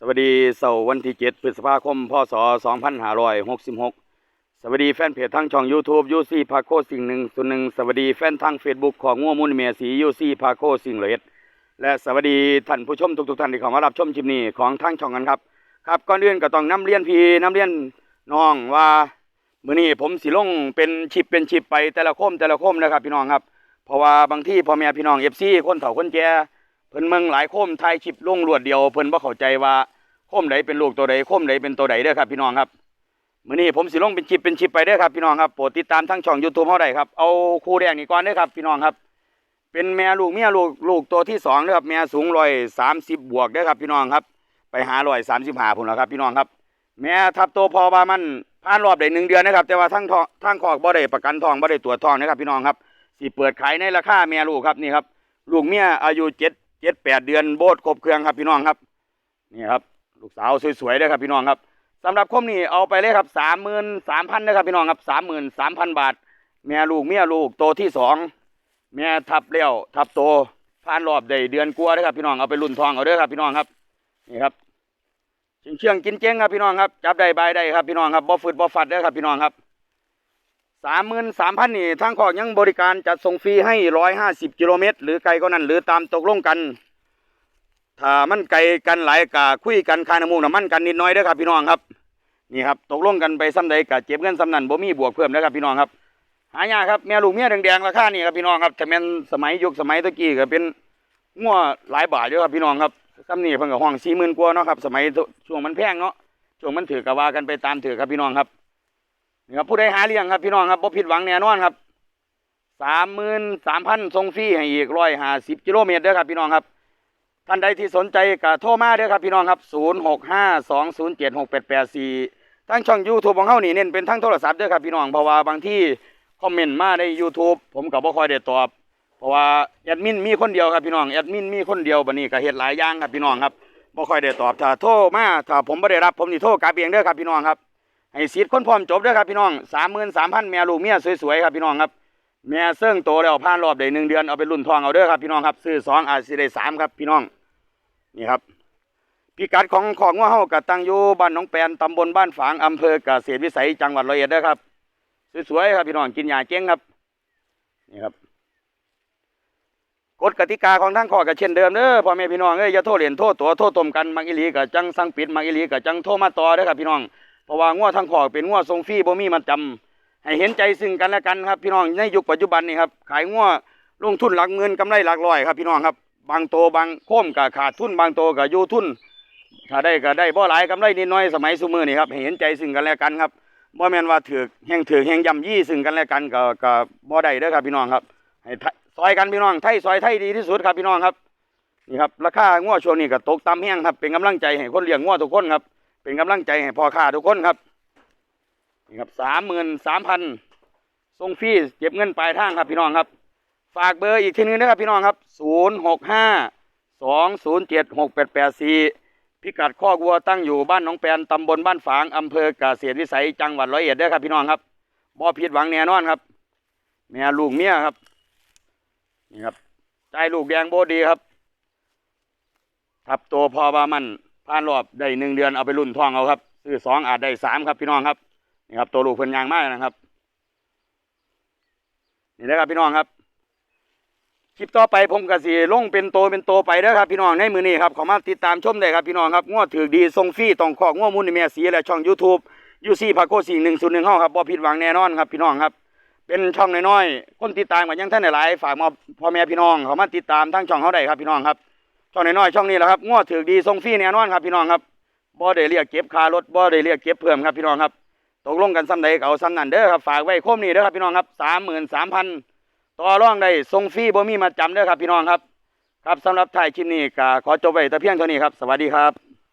สวัสดีเสาร์วันที่ 7 พฤษภาคม พศ 2566 สวัสดีแฟนเพจทางช่อง YouTube ยูซี่พาโคสิ่งหนึ่งส่วนหนึ่งสวัสดีแฟนทาง Facebook ของงัวมุนเมียสียูซี่พาโคสิ่งเหลดและสวัสดีท่านผู้ชมทุกๆท่านที่เข้ามารับชมคลิปนี้ของทางช่องกันครับ ครับก่อนอื่นก็ต้องน้ำเลี้ยนพีน้ำเลี้ยนน้องว่ามื้อนี้ผมสิลงเป็นชิปเป็นชิปไปแต่ละคมแต่ละคมนะครับพี่น้องครับ เพราะว่าบางที่พ่อแม่พี่น้อง FC คนเฒ่าคนแก่ เพิ่นเมืองหลายโคมถ่ายคลิปลงรวดเดียว เพิ่นบ่เข้าใจว่าโคมใดเป็นลูกตัวใดโคมใดเป็นตัวใดเด้อครับพี่น้องครับมื้อนี้ผมสิลงเป็นชิปเป็นชิปไปเด้อครับพี่น้องครับโปรดติดตามทั้งช่อง YouTube เฮาได้ครับเอาคู่แรกนี่ก่อนเด้อครับพี่น้องครับ เป็นแม่ลูกเมียลูกลูกตัวที่สองเด้อครับแม่สูง130บวกเด้อครับพี่น้องครับ ไปหา135พุ่นแล้วครับพี่น้องครับ แม่ทับโตพอว่ามันผ่านรอบได้หนึ่งเดือนนะครับ แต่ว่าทั้งทองทั้งคอกบ่ได้ประกันทองบ่ได้ตรวจทองนะครับพี่น้องครับสิเปิดขายในราคาแม่ลูกครับนี่ครับลูกเมียอายุเจ็ด จ็ดแปดเดือนโบดครบเครื่องครับพี่น้องครับนี่ครับลูกสาวสวยๆเลยครับพี่น้องครับสำหรับคมนี้เอาไปเลยครับสามหมื่นสามพันนะครับพี่น้องครับสามหมื่นสามพันบาทแม่ลูกเมียลูกโตที่สองแม่ทับเลี้ยวทับโตผ่านรอบได้เดือนกลัวด้อครับพี่น้องเอาไปรุ่นทองเอาเด้อครับพี่น้องครับนี่ครับเชียงเชียงกินเจ๊งครับพี่น้องครับจับได้ใบได้ครับพี่น้องครับบ่ฟืดบ่ฟัดเด้อครับพี่น้องครับ สามหมื่นสามพันนี่ทางขอกยังบริการจัดส่งฟรีให้ร้อยห้าสิบกิโลเมตร หรือไกลก็นั้นหรือตามตกลงกัน ถ้ามันไกลกันหลายกะคุยกันคาน้ำมูกน้ำมันกันนิดน้อยเด้อครับพี่น้องครับนี่ครับตกลงกันไปซ้ำใดกะเจ็บเงินซ้ำนั้นบ่มีบวกเพิ่มเด้อครับพี่น้องครับหายากครับแม่ลูกเมียแดงๆราคานี่ครับพี่น้องครับถ้าแม่นสมัยยุคสมัยตะกี้ก็เป็นงัวหลายบาทเด้อครับพี่น้องครับซ้ำนี่เพิ่นก็ห้องสี่หมื่นกว่าเนาะครับสมัยช่วงมันแพงเนาะช่วงมันถือกะว่ากันไปตามถือครับพี่น้องครับ นี่ครับผู้ใดหาเลี้ยงครับพี่น้องครับบ่ผิดหวังแน่นอนครับสามหมื่นสามพันส่งฟรีให้อีกร้อยห้าสิบกิโลเมตรเด้อครับพี่น้องครับท่านใดที่สนใจก็โทรมาเด้อครับพี่น้องครับศูนย์หกห้าสองศูนย์เจ็ดหกแปดแปดสี่ทั้งช่องยูทูบของเฮานี่เน้นเป็นทั้งโทรศัพท์เด้อครับพี่น้องเพราะว่าบางที่คอมเมนต์มาใน YouTube ผมก็บ่ค่อยได้ตอบ เพราะว่าแอดมินมีคนเดียวครับพี่น้องแอดมินมีคนเดียวบัดนี้ก็เฮ็ดหลายอย่างครับพี่น้องครับบ่ค่อยได้ตอบถ้าโทรมาถ้าผมบ่ได้รับผมสิโทรกลับเองเด้อครับพี่น้องครับ ให้สิทธิ์คนพร้อมจบด้อครับพี่น้อง33,000แม่ลูกเมียสวยๆครับพี่น้องครับแม่เซิงโตแล้วผ่านรอบได้หนึ่งเดือนเอาไปรุ่นทองเอาเด้อครับพี่น้องครับซื้อสองอาจสิได้สามครับพี่น้องนี่ครับพิกัดของของงัวเฮาก็ตั้งอยู่บ้านหนองแปนตำบลบ้านฝางอำเภอเกษตรวิสัยจังหวัดร้อยเอ็ดเด้อครับ สวยๆครับพี่น้องกินหญ้าเจ๊งครับนี่ครับกฎกติกาของทางข้อก็เช่นเดิมเด้อพ่อแม่พี่น้องเอ้ยอย่าโทษเหรียญโทษตัวโทษตมกันมักอีลีก็จังสังปิดมักอีลีก็จังโทรมาต่อเด้อครับพี่น้อง เพราะว่างัวทางข้อเป็นงัวทรงฟรีบ่มีมันจำให้เห็นใจซึ่งกันและกันครับ พี่น้องในยุคปัจจุบันนี่ครับขายงัวลงทุนหลักหมื่นกำไรหลักร้อยครับพี่น้องครับ บางโตบางโค้มก็ขาดทุนบางโตก็อยู่ทุนถ้าได้ก็ได้บ่หลายกำไรนิดหน้อยสมัยซุมือนี่ครับให้เห็นใจซึ่งกันและกันครับบ่แม่นว่าถือแห่งถือแห่งย่ำยี่ซึ่งกันและกันก็ก็บ่ได้เด้อครับพี่น้องครับให้ไทยซอยกันพี่น้องไทยซอยไทยดีที่สุดครับพี่น้องครับนี่ครับราคางัวช่วงนี้ก็ตกต่ำแห้งครับเป็นกำลังใจให้คนเลี้ยงงัวทุกคนครับ เป็นกำลังใจให้พ่อค้าทุกคนครับนี่ครับสามหมื่นสามพันส่งฟรีเก็บเงินปลายทางครับพี่น้องครับ ฝากเบอร์อีกทีนึงนะครับพี่น้องครับศูนย์หกห้าสองศูนย์เจ็ดหกแปดแปดสี่พิกัดข้อกวัวตั้งอยู่บ้านหนองแปนตำบลบ้านฝางอำเภอเกษตรวิสัยจังหวัดร้อยเอ็ดด้ครับพี่น้องครับบ่ผิดหวังแน่นอนครับแม่ลูกเมียครับนี่ครับใจลูกแดงโบดีครับทับตัวพอบามัน ผ่านรอบได้หนึ่งเดือนเอาไปรุ่นทองเอาครับซื้อสองอาจได้สามครับพี่น้องครับนี่ครับตัวลูกเพิ่นยางมากนะครับ นี่นะครับพี่น้องครับคลิปต่อไปผมกสีลงเป็นโตเป็นโตไปเด้อครับพี่น้องในมือนี้ครับขอมาติดตามชมได้ครับพี่น้องครับงวดถือดีทรงฟรีตองขอกงวดมูลในเมียสีและช่อง YouTube ยูซี่พาโคสี่หนึ่งศูนย์หนึ่งห้าครับบ่ผิดหวังแน่นอนครับพี่น้องครับ เป็นช่องน้อยๆคนติดตามกันยังท่านหลายๆฝากมาพ่อแม่พี่น้องเขามาติดตามทั้งช่องเขาได้ครับพี่น้องครับ ช่องน้อยๆช่องนี้แหละครับงวดถือดีทรงฟรีแน่นอนครับพี่น้องครับบ่ได้เรียกเก็บค่ารถบ่ได้เรียกเก็บเพิ่มครับพี่น้องครับตกลงกันซ้ำใดก็เอาซ้ำนั่นเด้อครับฝากไว้คมนี้เด้อครับพี่น้องครับสามหมื่นสามพันต่อร่องได้ทรงฟรีบ่มีมาจำเด้อครับพี่น้องครับ ครับสำหรับถ่ายคลิปนี้ก็ขอจบไว้แต่เพียงเท่านี้ครับ สวัสดีครับ